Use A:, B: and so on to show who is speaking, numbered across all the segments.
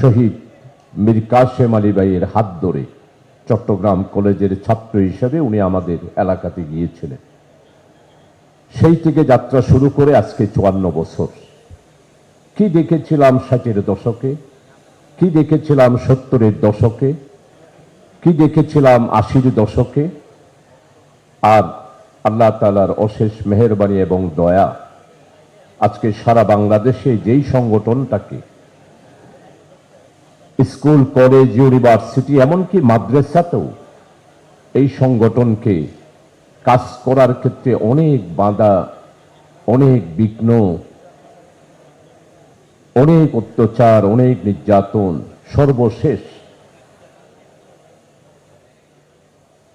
A: শহীদ মীর কাশেম আলী ভাইয়ের হাত ধরে চট্টগ্রাম কলেজের ছাত্র হিসেবে উনি আমাদের এলাকাতে গিয়েছিলেন। সেই থেকে যাত্রা শুরু করে আজকে চুয়ান্ন বছর। কি দেখেছিলাম ষাটের দশকে? কি দেখেছিলাম সত্তরের দশকে? কি দেখেছিলাম আশির দশকে? আর আল্লাহ তালার অশেষ মেহরবানি এবং দয়া আজকে সারা বাংলাদেশে যেই সংগঠনটাকে স্কুল, কলেজ, ইউনিভার্সিটি, এমনকি মাদ্রাসাতেও এই সংগঠনকে কাজ করার ক্ষেত্রে অনেক বাধা, অনেক বিঘ্ন, অনেক অত্যাচার, অনেক নির্যাতন সর্বশেষ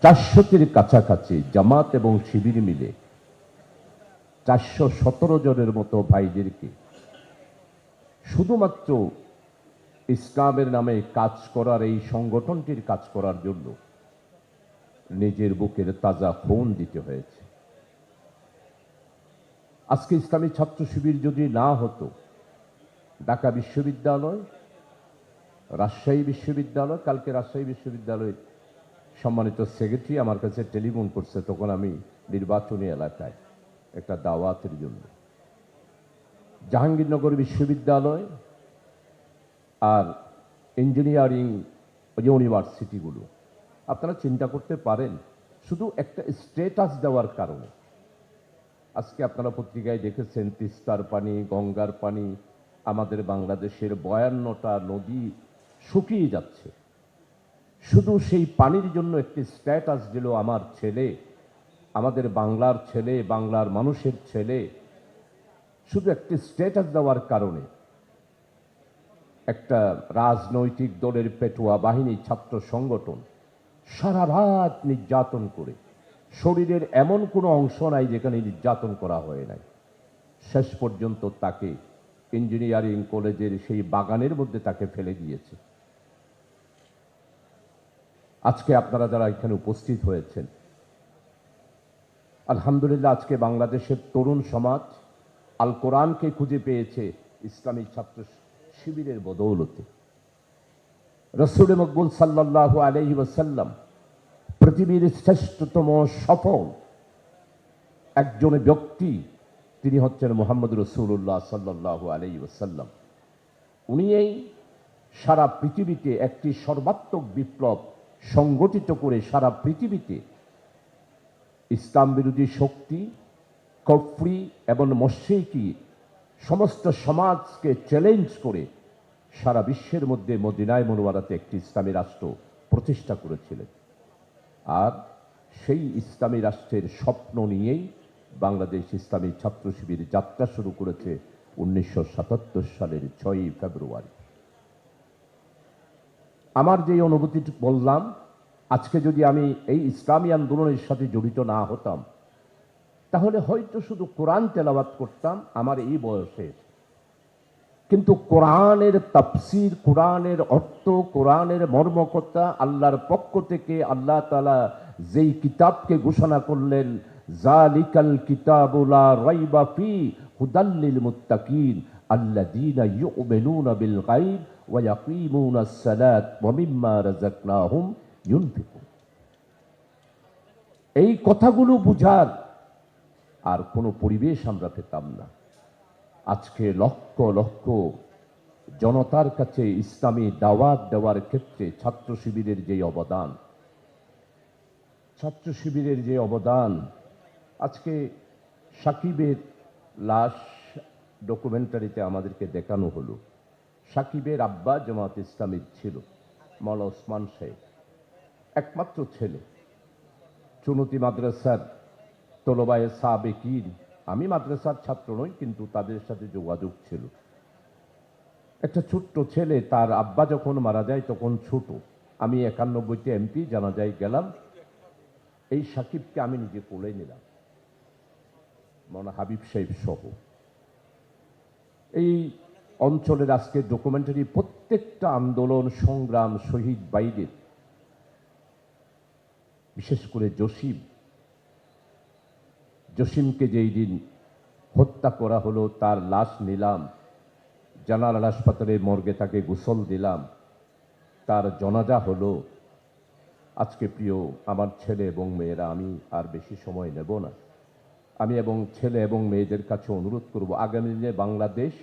A: চারশোটির কাছাকাছি জামাত এবং শিবির মিলে চারশো সতেরো জনের মতো ভাইদেরকে শুধুমাত্র ইসলামের নামে কাজ করার এই সংগঠনটির কাজ করার জন্য নিজের বুকের তাজা খুন দিতে হয়েছে। আজকে ইসলামী ছাত্র শিবির যদি না হতো, ঢাকা বিশ্ববিদ্যালয়, রাজশাহী বিশ্ববিদ্যালয়, কালকে রাজশাহী বিশ্ববিদ্যালয়ের সম্মানিত সেক্রেটারি আমার কাছে টেলিফোন করছে, তখন আমি নির্বাচনী এলাকায় একটা দাওয়াতের জন্য। জাহাঙ্গীরনগর বিশ্ববিদ্যালয় আর ইঞ্জিনিয়ারিং ইউনিভার্সিটিগুলো আপনারা চিন্তা করতে পারেন, শুধু একটা স্টেটাস দেওয়ার কারণে। আজকে আপনারা পত্রিকায় দেখেছেন, তিস্তার পানি, গঙ্গার পানি, আমাদের বাংলাদেশের বয়ান্নটা নদী শুকিয়ে যাচ্ছে। শুধু সেই পানির জন্য একটি স্ট্যাটাস দিল আমার ছেলে, আমাদের বাংলার ছেলে, বাংলার মানুষের ছেলে। শুধু একটি স্ট্যাটাস দেওয়ার কারণে একটা রাজনৈতিক দলের পেটুয়া বাহিনী, ছাত্র সংগঠন, সারা রাত নির্যাতন করে। শরীরের এমন কোনো অংশ নাই যেখানে নির্যাতন করা হয় নাই। শেষ পর্যন্ত তাকে ইঞ্জিনিয়ারিং কলেজের সেই বাগানের মধ্যে তাকে ফেলে দিয়েছে। আজকে আপনারা যারা এখানে উপস্থিত হয়েছেন, আলহামদুলিল্লাহ আজকে বাংলাদেশের তরুণ সমাজ আল কোরআনকে খুঁজে পেয়েছে ইসলামী ছাত্র শিবিরের বদৌলতে। রসুল মকবুল সাল্লাহ আলহি পৃথিবীর শ্রেষ্ঠতম সফল একজন ব্যক্তি, তিনি হচ্ছেন মোহাম্মদ রসুল্লাহ সাল্লাহ আলহি উনি এই সারা পৃথিবীতে একটি সর্বাত্মক বিপ্লব সংগঠিত করে সারা পৃথিবীতে ইসলাম বিরোধী শক্তি, কফরি এবং মস্যেকি সমস্ত সমাজকে চ্যালেঞ্জ করে সারা বিশ্বের মধ্যে মদিনায় মনোয়ারাতে একটি ইসলামী রাষ্ট্র প্রতিষ্ঠা করেছিলেন। আর সেই ইসলামী রাষ্ট্রের স্বপ্ন নিয়েই বাংলাদেশ ইসলামী ছাত্র শিবির যাত্রা শুরু করেছে উনিশশো সাতাত্তর সালের ছয়ই ফেব্রুয়ারি। আমার যে অনুভূতি বললাম, আজকে যদি আমি এই ইসলামী আন্দোলনের সাথে জড়িত না হতাম, তাহলে হয়তো শুধু কোরআন তেলাবাত করতাম, আমার এই বয়সে কিন্তু কোরআনের তাফসির, কোরআনের অর্থ, কোরআনের মর্মকতা আল্লাহর পক্ষ থেকে আল্লাহ তালা যেই কিতাবকে ঘোষণা করলেন জালিকাল কিতাবুলা রাইবা ফি হুদাল্লিল মুত্তাকিন আল্লাযীনা ইউমিনুনা বিল গায়ব ওয়া ইয়াকিমুনাস সালাত ওয়া মিম্মা রাযাকনাহুম এই কথাগুলো বুঝার আর কোনো পরিবেশ আমরা পেতাম না। আজকে লক্ষ লক্ষ জনতার কাছে ইসলামী দাওয়াত দেওয়ার ক্ষেত্রে ছাত্র শিবিরের যে অবদান, ছাত্র শিবিরের যে অবদান, আজকে সাকিবের লাশ ডকুমেন্টারিতে আমাদেরকে দেখানো হলো। সাকিবের আব্বা জামাত ইসলামীর ছিল মৌলা ওসমান শেখ একমাত্র ছেলে। চুনতি মাদ্রাসার তলবায়ে সাবেকিন আমি মাদ্রাসার ছাত্র নই, কিন্তু তাদের সাথে যোগাযোগ ছিল। একটা ছোট্ট ছেলে, তার আব্বা যখন মারা যায় তখন ছোট। আমি একানব্বইতে এমপি জানা যায় গেলাম। এই সাকিবকে আমি নিজে কোলে নিলাম। মনে হাবিব সাহেব সহ। এই অঞ্চলের আজকে ডকুমেন্টারি প্রত্যেকটা আন্দোলন, সংগ্রাম, শহীদ বাইদের, বিশেষ করে জসিম জসিমকে যেই দিন হত্যা করা হলো, তার লাশ নিলাম জানাল হাসপাতালে মর্গে তাকে গোসল দিলাম, তার জনাজা হলো, আজকে প্রিয় আমার ছেলে এবং মেয়েরা, আমি আর বেশি সময় নেব না। আমি এবং ছেলে এবং মেয়েদের কাছে অনুরোধ করব, আগামী দিনে বাংলাদেশ